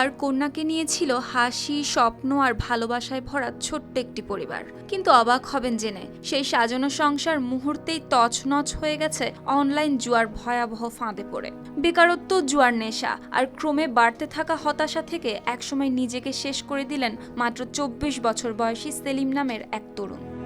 আর কন্যাকে নিয়েছিল হাসি, স্বপ্ন আর ভালোবাসায় ভরা ছোট্ট একটি পরিবার। কিন্তু অবাক হবেন জেনে, সেই সাজানো সংসার মুহূর্তেই তছনছ হয়ে গেছে অনলাইন জুয়ার ভয়াবহ ফাঁদে পড়ে। বেকারত্ব, জুয়ার নেশা আর ক্রমে বাড়তে থাকা হতাশা থেকে একসময় নিজেকে শেষ করে দিলেন মাত্র চব্বিশ বছর বয়সী সেলিম নামের এক তরুণ।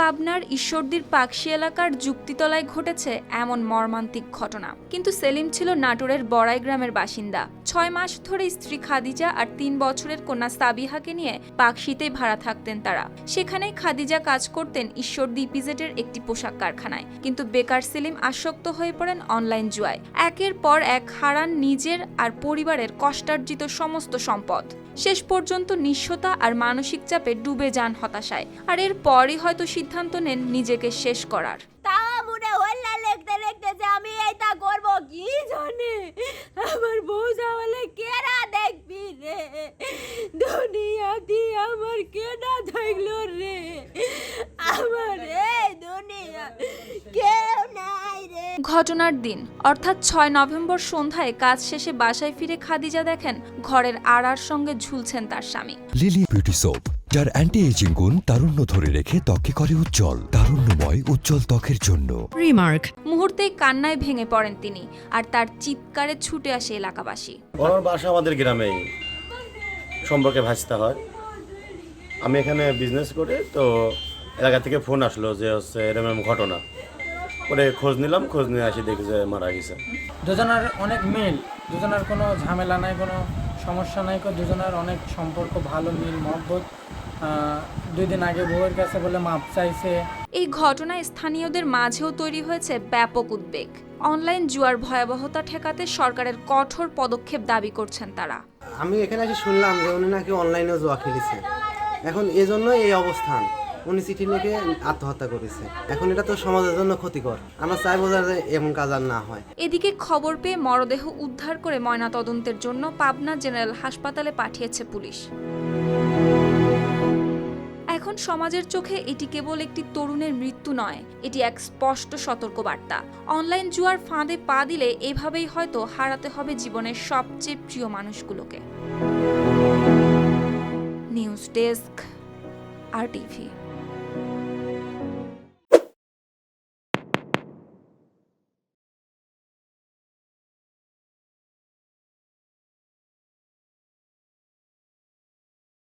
পাবনার ঈশ্বরদীর পাকশি এলাকার যুক্তিতলায় ঘটেছে এমন মর্মান্তিক ঘটনা। কিন্তু সেলিম ছিল নাটোরের বড়াই গ্রামের বাসিন্দা। ছয় মাস ধরে স্ত্রী খাদিজা আর তিন বছরের কন্যা সাবিহাকে নিয়ে পাকশিতেই ভাড়া থাকতেন তারা। সেখানেই খাদিজা কাজ করতেন ঈশ্বরদী ইপিজেটের একটি পোশাক কারখানায়। কিন্তু বেকার সেলিম আসক্ত হয়ে পড়েন অনলাইন জুয়ায়। একের পর এক হারান নিজের আর পরিবারের কষ্টার্জিত সমস্ত সম্পদ। শেষ পর্যন্ত নিঃস্বতা আর মানসিক চাপে ডুবে যান হতাশায়। আর এর পরই হয়তো সিদ্ধান্ত নেন নিজেকে শেষ করার। তা মনে হল্লা যে আমি আমার বউ যাওয়ালে দেখবি রে? দুনিয়া দি আমার কেনা থাকল রে আমার এই দুনিয়া কেউ নাই রে ঘটনার দিন অর্থাৎ ছয় নভেম্বর সন্ধ্যায় কাজ শেষে বাসায় ফিরে খাদিজা দেখেন ঘরের আড়ার সঙ্গে ঝুলছেন তার স্বামী। লিলি বিউটি সোপ যার অ্যান্টি এজিং গুণ তারুণ্য ধরে রেখে ত্বকে করে উজ্জ্বল তারুণ্যময় উজ্জ্বল ত্বকের জন্য। Remark. মুহূর্তেই কান্নায় ভেঙে পড়েন তিনি আর তার চিৎকারে ছুটে আসে এলাকাবাসী। ওনার বাসা আমাদের গ্রামেই। সম্পর্কে ভাসতে হয়। আমি এখানে বিজনেস করি তো এলাকা থেকে ফোন আসলো যে হচ্ছে এরকম ঘটনা। পরে খোঁজ নিলাম খোঁজ নিয়ে আসি দেখি যে মারা গেছে। দুজনের অনেক মিল দুজনের কোনো ঝামেলা নাই কোনো সমস্যা নাই কোনো দুজনের অনেক সম্পর্ক ভালো মিল মহব্বত। দুই দিন আগে বউয়ের কাছে বলে মাপ চাইছে। এই ঘটনায় স্থানীয়দের মাঝেও তৈরি হয়েছে ব্যাপক উদ্বেগ। অনলাইন জুয়ার ভয়াবহতা ঠেকাতে সরকারের কঠোর পদক্ষেপ দাবি করছেন তারা। আমি এখানে এসে শুনলাম যে উনি নাকি অনলাইনেও জুয়া খেলেছে। এখন এজন্যই এই অবস্থান। উনি চিঠি লিখে আত্মহত্যা করেছে। এখন এটা তো সমাজের জন্য ক্ষতিকর। আমরা চাইব যে এমন কাজ আর না হয়। এদিকে খবর পেয়ে মরদেহ উদ্ধার করে ময়নাতদন্তের জন্য পাবনা জেনারেল হাসপাতালে পাঠিয়েছে পুলিশ। এখন সমাজের চোখে এটি কেবল একটি তরুণের মৃত্যু নয়, এটি এক স্পষ্ট সতর্কবার্তা। অনলাইন জুয়ার ফাঁদে পা দিলে এভাবেই হয়তো হারাতে হবে জীবনের সবচেয়ে প্রিয় মানুষগুলোকে। News desk. আর টিভি